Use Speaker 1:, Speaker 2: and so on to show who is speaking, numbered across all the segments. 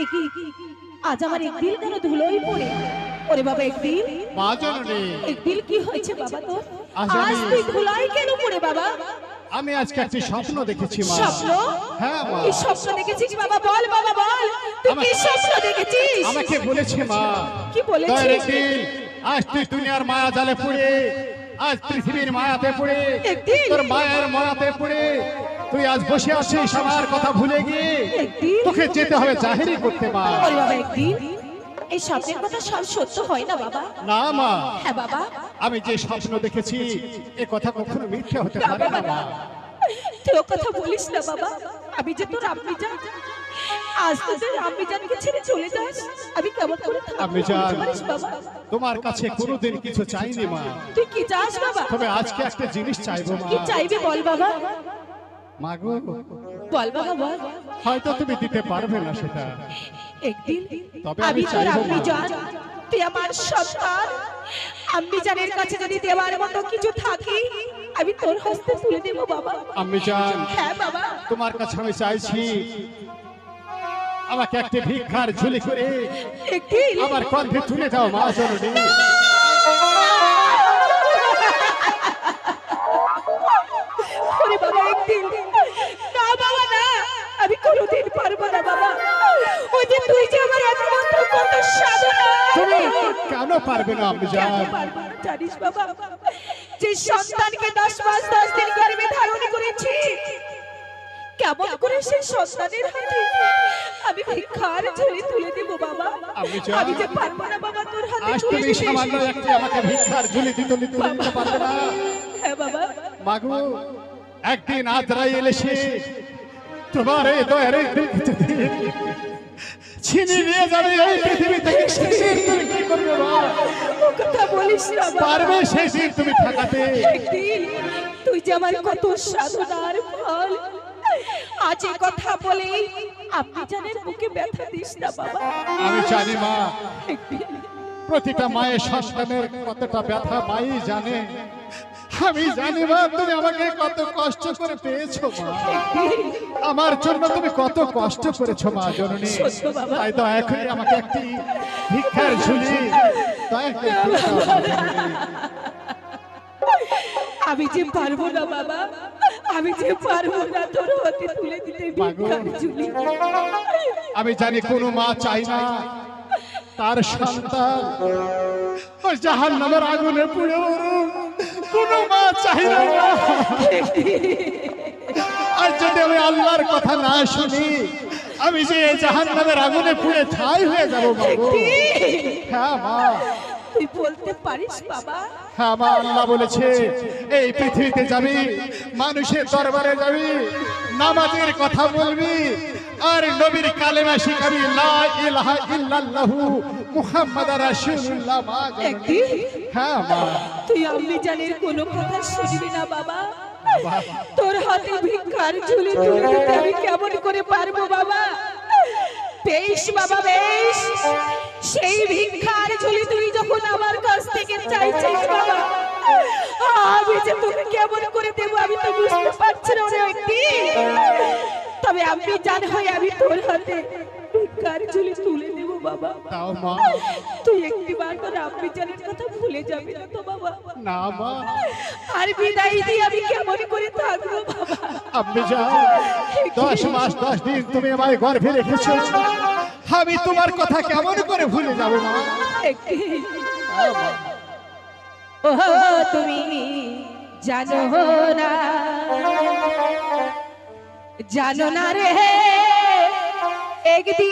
Speaker 1: এ কি আজ আমার একদিন কেন ধুলোই পড়ে। ওরে বাবা একদিন
Speaker 2: মা জননী
Speaker 1: একদিন কি হয়েছে বাবা তোর?
Speaker 2: আজ
Speaker 1: তুই ধুলাই কেন পড়ে বাবা?
Speaker 2: আমি আজকে একটি স্বপ্ন দেখেছি মা।
Speaker 1: স্বপ্ন?
Speaker 2: হ্যাঁ মা।
Speaker 1: কি স্বপ্ন দেখেছিস বাবা? বল বাবা বল। তুই কি স্বপ্ন দেখেছিস?
Speaker 2: আমাকে বলেছে মা।
Speaker 1: কি
Speaker 2: একদিন আজ তুই দুনিয়ার মায়া জালে পড়ে। আজ পৃথিবীর মায়াতে পড়ে? তোর মায়ের মায়াতে পড়ে। তুই আজ বসে আছিস আমার কথা ভুলে গিয়ে? তোকে যেতে হবে জাহেরি করতে
Speaker 1: বাবা একদিন। এই স্বপ্নের কথা সব সত্য হয় না বাবা?
Speaker 2: না মা।
Speaker 1: হ্যাঁ বাবা।
Speaker 2: আমি যে স্বপ্ন দেখেছি এ কথা কখনো মিথ্যে হতে পারে না মা।
Speaker 1: তুই ও কথা বলিস না বাবা। আমি যে তোর আম্মি জান আজ তো তুই আম্মি জানকে ছেড়ে চলে যাস আমি কেমন করে
Speaker 2: জান। তোমার কাছে কোনোদিন কিছু চাইনি মা।
Speaker 1: তুই কি চাস বাবা?
Speaker 2: তবে আজকে একটা জিনিস চাইব মা।
Speaker 1: কি চাইবে বল বাবা?
Speaker 2: মাগো
Speaker 1: বল বাবা বল।
Speaker 2: হয়তো তুমি দিতে পারবে না সেটা।
Speaker 1: একদিন
Speaker 2: তবে
Speaker 1: আমি
Speaker 2: চাইব
Speaker 1: তুই আমার সন্তান। আম্মি জানের কাছে যদি দেওয়ার মতো কিছু থাকে আমি তোর হস্তে তুলে দেবো বাবা।
Speaker 2: আমি জান
Speaker 1: হ্যাঁ বাবা।
Speaker 2: তোমার কাছে আমি চাইছি আমাকে একটা ভিক্ষার ঝুলি করে
Speaker 1: একদিন
Speaker 2: আমার কণ্ঠে তুলে দাও মা জননী।
Speaker 1: বাবা একদিন কোনোদিন পারব না বাবা। ওই যে তুই যে আমার একমাত্র কত সাধনা।
Speaker 2: তুমি কেন পারবে না আমি
Speaker 1: জানিস বাবা। যে সন্তানকে দশ মাস দশ দিন গর্ভে ধারণ করেছি কেমন করে সেই সন্তানের হাতে আমি ভিক্ষার ঝুলি তুলে দিব বাবা।
Speaker 2: আমি
Speaker 1: যে পারব না বাবা তোর হাতে
Speaker 2: আজ
Speaker 1: তুলে
Speaker 2: তুমি। সামান্য একটি আমাকে ভিক্ষার ঝুলি দিতে দিতে দিতে পারবে না।
Speaker 1: হ্যাঁ বাবা।
Speaker 2: মাগো একদিন আজরাইল এসে তোমার এই দয়ের এই ছিনি নিয়ে যাবে এই পৃথিবী থেকে সেদিন তুমি কি করবে মা
Speaker 1: ও কথা বলিস না
Speaker 2: পারবে দিন তুমি ঠেকাতে।
Speaker 1: তুই যে আমার কত সাধনার ফল। আজ এ কথা বলে আপনি জানেন বুকে ব্যথা দিস না বাবা।
Speaker 2: আমি জানি মা। প্রতিটা মায়ের সন্তানের কতটা ব্যথা মাই জানে। আমি জানি মা তুমি আমাকে কত কষ্ট করে পেয়েছ মা আমার জন্য তুমি কত কষ্ট করেছ মা জননী তাই দয়া করে আমাকে একটি ভিক্ষার ঝুলি।
Speaker 1: আমি যে পারব না বাবা আমি যে পারব না তোর হাতে তুলে দিতে ভিক্ষার ঝুলি
Speaker 2: আমি জানি কোনো মা চাই না তার সন্তান ওই জাহান নামের আগুনে পুড়ে। কোনো মা চাই না। আর যদি আমি আল্লাহর কথা না শুনি আমি যে জাহান নামের আগুনে পুড়ে ছাই হয়ে যাব বাবু। হ্যাঁ মা।
Speaker 1: তুই বলতে পারিস বাবা?
Speaker 2: হ্যাঁ মা আল্লাহ বলেছে এই পৃথিবীতে যাবি মানুষের দরবারে যাবি নামাজের কথা বলবি আর নবীর কালেমা শিখাবি লা ইলাহা ইল্লাল্লাহু মুহাম্মাদুর রাসূলুল্লাহ মা হ্যাঁ মা।
Speaker 1: তুই আমি জানির কোনো কথা শুনবি না বাবা। তোর হাতে ভিক্ষার ঝুলি তুলে দিতে আমি কেমন করে পারব বাবা? বেশ বাবা বেশ। সেই ভিক্ষার ঝুলি তুই যখন আমার কাছ থেকে চাইছিস বাবা। আমি যে তোকে কেমন করে দেবো আমি তো বুঝতে পারছি না রে একটি তবে আমি জান হয় আমি তোর হাতে ভিক্ষার ঝুলি তুলে দেবো বাবা।
Speaker 2: তাও মা।
Speaker 1: তুই একটি বার তোর আপনি জানের কথা ভুলে যাবি না তো বাবা।
Speaker 2: না মা।
Speaker 1: আর বিদায় দিয়ে আমি কেমন করে থাকব বাবা?
Speaker 2: আপনি যাও দশ মাস দশ দিন তুমি আমায় গর্ভে রেখেছো আমি তোমার কথা কেমন করে ভুলে যাব মা?
Speaker 1: একটি ও তুমি জানো না। জানো না রে একদিন।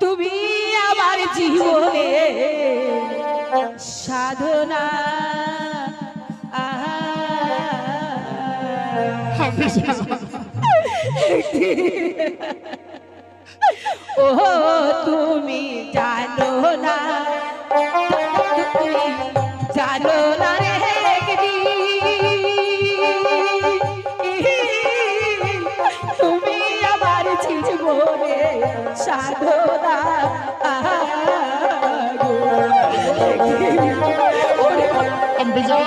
Speaker 1: তুমি আমার জীবনে সাধনা ও তুমি জানো না। তুমি জানো না রে তুমি আমার সাধনা। আগো। একদিন। ওরে
Speaker 2: বিজয়